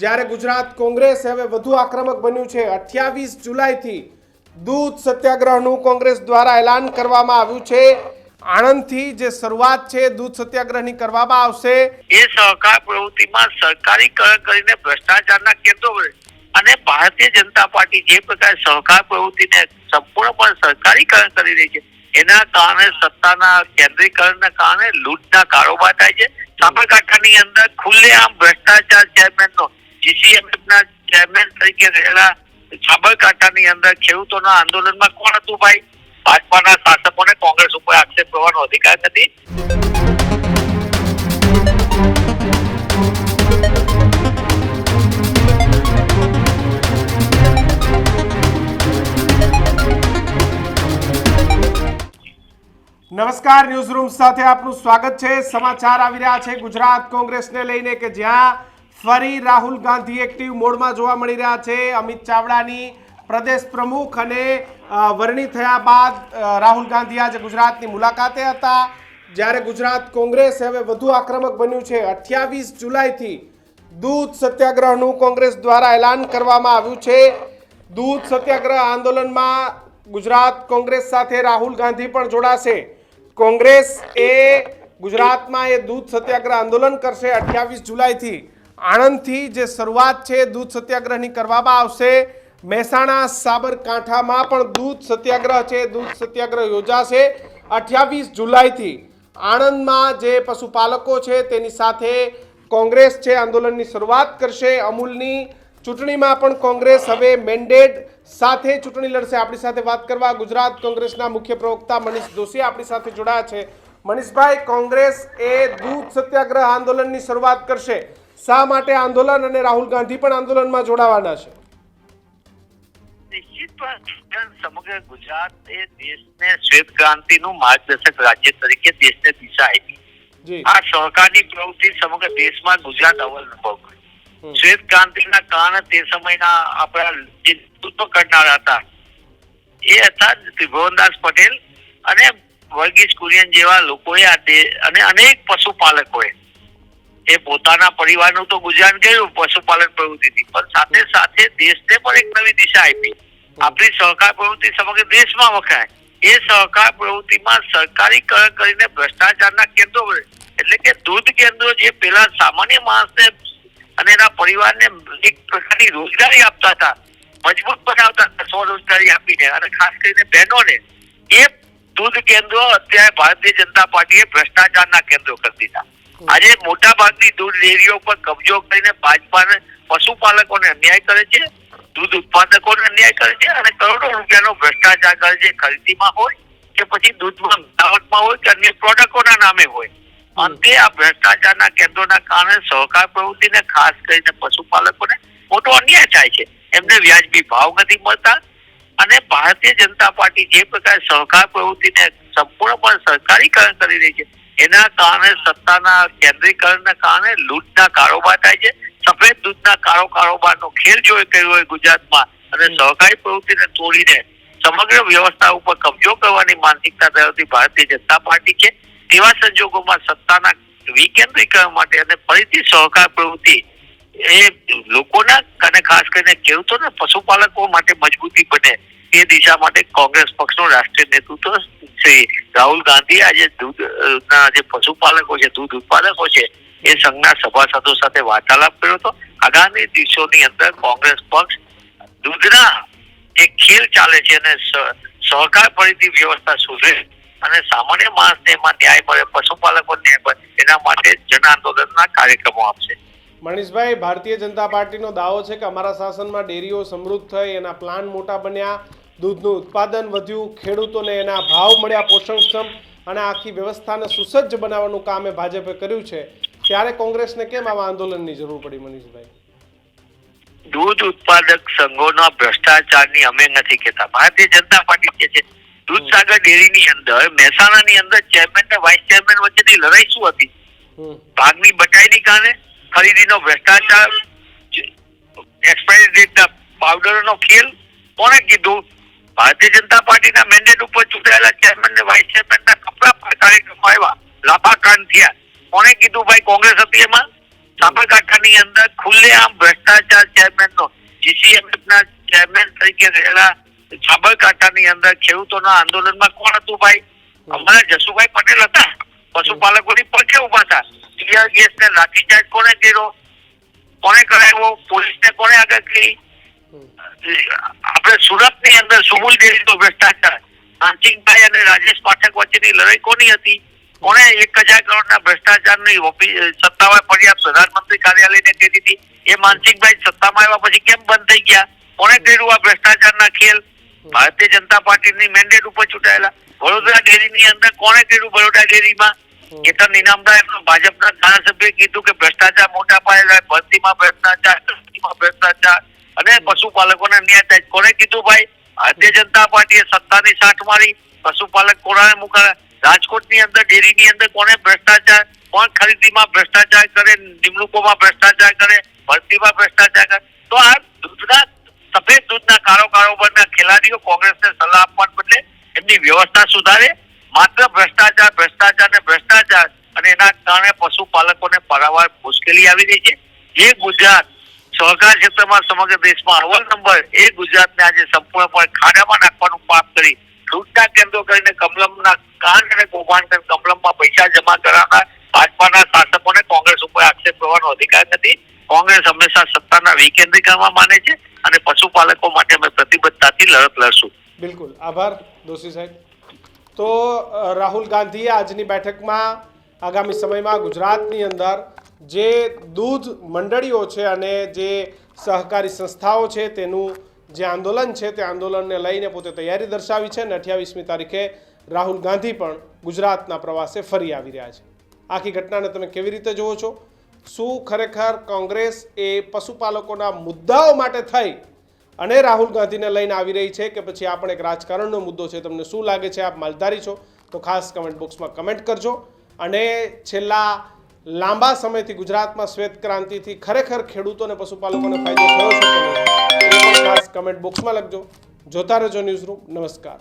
જ્યારે ગુજરાત કોંગ્રેસ હવે વધુ આક્રમક બન્યું છે, અઠ્યાવીસ જુલાઈથી દૂધ સત્યાગ્રહનું કોંગ્રેસ દ્વારા એલાન કરવામાં આવ્યું છે આણંદથી જે શરૂઆત છે, દૂધ સત્યાગ્રહની કરવામાં આવશે એ સહકાર પ્રવૃત્તિમાં સરકારીકરણ કરીને ભ્રષ્ટાચારના કેન્દ્રો. અને ભારતીય જનતા પાર્ટી જે પ્રકારે સહકાર પ્રવૃત્તિને સંપૂર્ણપણે સરકારીકરણ કરી રહી છે, એના કારણે સત્તાના કેન્દ્રીકરણના કારણે લૂંટના કારોબાર થાય છે સાબરકાંઠાની અંદર ખુલ્લેઆમ ભ્રષ્ટાચાર ચેરમેનનો જીસીએમએફ ના ચેરમેન તરીકે રહેલા સાબરકાંઠાની અંદર ખેડૂતોના આંદોલનમાં કોણ હતું ભાઈ? ભાજપાના શાસકોને કોંગ્રેસ ઉપર આક્ષેપ કરવાનો અધિકાર નથી. નમસ્કાર ન્યૂઝ રૂમ સાથે આપનું સ્વાગત છે. સમાચાર આવી રહ્યા છે ગુજરાત કોંગ્રેસને લઈને કે જ્યાં ફરી રાહુલ ગાંધી એક્ટિવ મોડમાં જોવા મળી રહ્યા છે. અમિત ચાવડાની પ્રદેશ પ્રમુખ અને વરણી થયા બાદ રાહુલ ગાંધી આજે ગુજરાતની મુલાકાતે હતા. જ્યારે ગુજરાત કોંગ્રેસ હવે વધુ આક્રમક બન્યું છે. અઠ્યાવીસ જુલાઈથી દૂધ સત્યાગ્રહનું કોંગ્રેસ દ્વારા એલાન કરવામાં આવ્યું છે. દૂધ સત્યાગ્રહ આંદોલનમાં ગુજરાત કોંગ્રેસ સાથે રાહુલ ગાંધી પણ જોડાશે. કોંગ્રેસ એ ગુજરાતમાં એ દૂધ સત્યાગ્રહ આંદોલન કરશે અઠ્યાવીસ જુલાઈથી. આણંદથી જે શરૂઆત છે, દૂધ સત્યાગ્રહની કરવામાં આવશે. મહેસાણા સાબરકાંઠામાં પણ દૂધ સત્યાગ્રહ છે, દૂધ સત્યાગ્રહ યોજાશે. અઠ્યાવીસ જુલાઈથી આણંદમાં જે પશુપાલકો છે, તેની સાથે કોંગ્રેસ છે, આંદોલનની શરૂઆત કરશે. અમૂલની ચૂંટણીમાં પણ કોંગ્રેસ હવે મેન્ડેટ સાથે ચૂંટણી લડશે. આપણી સાથે વાત કરવા ગુજરાત કોંગ્રેસના મુખ્ય પ્રવક્તા મનીષ દોશી આપણી સાથે જોડાયા છે. મનીષભાઈ, કોંગ્રેસ એ દૂધ સત્યાગ્રહ આંદોલનની શરૂઆત કરશે. શા માટે આંદોલન અને રાહુલ ગાંધી પણ આંદોલનમાં જોડાવાના છે? સમગ્ર ગુજરાત એ દેશને શ્વેત ક્રાંતિનું માર્ગદર્શક રાજ્ય તરીકે દેશને દિશા આપી. આ સહકારની પ્રવૃત્તિ સમગ્ર દેશમાં ગુજરાત અવલ અનુભવ કર્યું શ્વેત ક્રાંતિના કારણે તે સમયના આપણા જે નેતૃત્વ કરનારા હતા એ હતા ત્રિભુવનદાસ પટેલ અને વર્ગીસ કુરિયન જેવા લોકોએ આ અને અનેક પશુપાલકોએ એ પોતાના પરિવારનું તો ગુજરાન કર્યું પશુપાલન પ્રવૃત્તિથી. પણ સાથે સાથે દેશને પણ એક નવી દિશા આપી. આપણી સહકાર પ્રવૃત્તિ સમગ્ર દેશમાં વખણાય. એ સહકાર પ્રવૃત્તિમાં સરકારીકરણ કરીને ભ્રષ્ટાચારના કેન્દ્રો એટલે કે દૂધ કેન્દ્રો જે પેલા સામાન્ય માણસને અને એના પરિવારને એક પ્રકારની રોજગારી આપતા હતા, મજબૂત બનાવતા હતા સ્વરોજગારી આપીને અને ખાસ કરીને બહેનોને, એ દૂધ કેન્દ્રો અત્યારે ભારતીય જનતા પાર્ટીએ ભ્રષ્ટાચારના કેન્દ્રો કરી દીધા. આજે મોટા ભાગની દૂધ ડેરીઓ પર કબજો કરીને ભાજપાને પશુપાલકોને અન્યાય કરે છે, દૂધ ઉત્પાદકોને અન્યાય કરે છે અને કરોડો રૂપિયાનો ભ્રષ્ટાચાર કરે છે. ખરીદીમાં હોય કે પછી દૂધમાં મિલાવટમાં હોય કે અન્ય પ્રોડક્ટોના નામે હોય. અંતે આ ભ્રષ્ટાચારના કેન્દ્રોના કારણે સહકાર પ્રવૃત્તિને ખાસ કરીને પશુપાલકોને મોટો અન્યાય થાય છે. એમને વ્યાજબી ભાવ નથી મળતા અને ભારતીય જનતા પાર્ટી જે પ્રકારે સહકાર પ્રવૃત્તિને સંપૂર્ણપણે સરકારીકરણ કરી રહી છે એના કારણે સત્તાના કેન્દ્રીકરણના કારણે લૂંટના કારોબાર થાય છે. સફેદ દૂધના કાળો કારોબારનો ખેલ જોઈ કર્યો હોય ગુજરાતમાં અને સહકારી પ્રવૃત્તિને તોડીને સમગ્ર વ્યવસ્થા ઉપર કબજો કરવાની માનસિકતા ધરાવતી ભારતીય જનતા પાર્ટી છે. તેવા સંજોગોમાં સત્તાના વિકેન્દ્રીકરણ માટે અને ફરીથી સહકાર પ્રવૃત્તિ એ લોકોના અને ખાસ કરીને ખેડૂતોને પશુપાલકો માટે મજબૂતી બને એ દિશા માટે કોંગ્રેસ પક્ષનું રાષ્ટ્રીય નેતૃત્વ શ્રી રાહુલ ગાંધી આજે દૂધ ના, જે પશુપાલકો છે, દૂધ ઉત્પાદકો છે, એ સંઘના સભાસદો સાથે વાર્તાલાપ કર્યો હતો. આગામી દિવસોની અંદર કોંગ્રેસ પક્ષ દૂધના જે ખેલ ચાલે છે અને સહકાર ફરીથી વ્યવસ્થા સુધરે અને સામાન્ય માણસને એમાં ન્યાય મળે પશુપાલકો ન્યાય મળે, એના માટે જન આંદોલનના કાર્યક્રમો આપશે. મનીષભાઈ, ભારતીય જનતા પાર્ટીનો દાવો છે કે અમારા શાસનમાં ડેરીઓ સમૃદ્ધ થઈ, એના પ્લાન મોટા બન્યા દૂધનું ઉત્પાદન વધ્યું ખેડૂતોને એના ભાવ મળ્યા પોષણક્ષમ અને આખી વ્યવસ્થાને સુસજ્જ બનાવવાનું કામ એ ભાજપે કર્યું છે. ત્યારે કોંગ્રેસને કેમ આવા આંદોલનની જરૂર પડી મનીષભાઈ? દૂધ ઉત્પાદક સંઘોના ભ્રષ્ટાચારની અમે નથી કહેતા. ભારતીય જનતા પાર્ટી કે છે દૂધસાગર ડેરીની અંદર મહેસાણાની અંદર ચેરમેન ને વાઇસ ચેરમેન વચ્ચેની લડાઈ શું હતી? ભાગની બટાઈની કારણે ખરીદીનો ભ્રષ્ટાચાર એક્સપાયરી ડેટના પાવડરનો ખેલ કોને કીધું? ભારતીય જનતા પાર્ટીના મેન્ડેટ ઉપર ચૂંટાયેલા ચેરમેન ને વાઇસ ચેરમેનના કપડા કાર્યક્રમો આવ્યા લાફા થયા. કોણે કીધું ભાઈ કોંગ્રેસ હતી એમાં? સાબરકાંઠાની અંદર ખુલ્લેઆમ ભ્રષ્ટાચાર ચેરમેનનો જીસીએમએફ ના ચેરમેન તરીકે રહેલા સાબરકાંઠાની અંદર ખેડૂતોના આંદોલનમાં કોણ હતું ભાઈ? અમારા જસુભાઈ પટેલ હતા. પશુપાલકોની પડખે ઊભા હતા. ટીઆર ગેસ ને લાઠીચાર્જ કોને કર્યો? કોને કરાવ્યો? પોલીસને કોને આગળ કરી? આપણે સુરતની અંદર સુમુલ ડેરી નો ભ્રષ્ટાચાર. માનસિંહભાઈ અને રાજેશ પાઠક વચ્ચેની લડાઈ કોની હતી? કોને એક હજાર કરોડના ભ્રષ્ટાચારની સત્તાવાર ફરિયાદ પ્રધાનમંત્રી કાર્યાલયને કરી હતી એ માનસિંહભાઈ સત્તામાં આવ્યા પછી કેમ બંધ થઈ ગયા? કોને કર્યું આ ભ્રષ્ટાચારના ખેલ? ભારતીય જનતા પાર્ટીની મેન્ડેટ ઉપર ચૂંટાયેલા. વડોદરા ડેરીની અંદર કોને કર્યું બરોડા ડેરીમાં? કેતન ઇનામદાર એમનો ભાજપના ધારાસભ્ય કીધું કે ભ્રષ્ટાચાર મોટા પાયે ભરતીમાં ભ્રષ્ટાચાર ભરતીમાં ભ્ષ્ટાચાર અને પશુપાલકોને ન્યાય થાય. કોને કીધું ભાઈ? ભારતીય જનતા પાર્ટીએ સત્તાની સાઠ મારી. પશુપાલક કોરાને મુકાયા. રાજકોટની અંદર, ડેરીની અંદર કોને ભ્રષ્ટાચાર? કોણ ખરીદીમાં ભ્રષ્ટાચાર કરે? નિમણૂકોમાં ભ્રષ્ટાચાર કરે? ભરતીમાં ભ્રષ્ટાચાર કરે? તો આ દૂધના, સફેદ દૂધના કારો કારોબારના ખેલાડીઓ કોંગ્રેસને સલાહ આપવાને બદલે એમની વ્યવસ્થા સુધારે. માત્ર ભ્રષ્ટાચાર ભ્રષ્ટાચાર ને ભ્રષ્ટાચાર. અને એના કારણે પશુપાલકોને પારાવાર મુશ્કેલી આવી રહી છે. જે ગુજરાત સહકાર ક્ષેત્રમાં સમગ્ર દેશમાં અવ્વલ નંબર એ ગુજરાતને આજે સંપૂર્ણપણે ખાડામાં નાખવાનું પાપ કરી દૂધના કેન્દ્રો કરીને કમલમના કાંડ અને કૌભાંડ કરી કમલમમાં પૈસા જમા કરાવનાર ભાજપાના શાસકોને કોંગ્રેસ ઉપર આક્ષેપ કરવાનો અધિકાર નથી. કોંગ્રેસ હંમેશા સત્તાના વિકેન્દ્રીકરણમાં માને છે અને પશુપાલકો માટે અમે પ્રતિબદ્ધતાથી લડત લડશું. બિલકુલ. આભાર, દોશી સાહેબ. તો રાહુલ ગાંધીએ આજની બેઠકમાં આગામી સમયમાં ગુજરાતની અંદર જે દૂધ મંડળીઓ છે અને જે સહકારી સંસ્થાઓ છે તેનું જે આંદોલન છે તે આંદોલનને લઈને પોતે તૈયારી દર્શાવી છે અને અઠ્યાવીસમી તારીખે રાહુલ ગાંધી પણ ગુજરાતના પ્રવાસે ફરી આવી રહ્યા છે. આખી ઘટનાને તમે કેવી રીતે જુઓ છો? શું ખરેખર કોંગ્રેસ એ પશુપાલકોના મુદ્દાઓ માટે થઈ અને રાહુલ ગાંધીને લઈને આવી રહી છે કે પછી આ પણ એક રાજકારણનો મુદ્દો છે? તમને શું લાગે છે? આપ માલધારી છો? તો ખાસ કમેન્ટ બોક્સમાં કમેન્ટ કરજો. અને છેલ્લા લાંબા સમયથી ગુજરાતમાં શ્વેત ક્રાંતિથી ખરેખર ખેડૂતોને, પશુપાલકોને ફાયદો થયો છે ખાસ કમેન્ટ બોક્સમાં લખજો. જોતા રહેજો ન્યૂઝ રૂમ નમસ્કાર.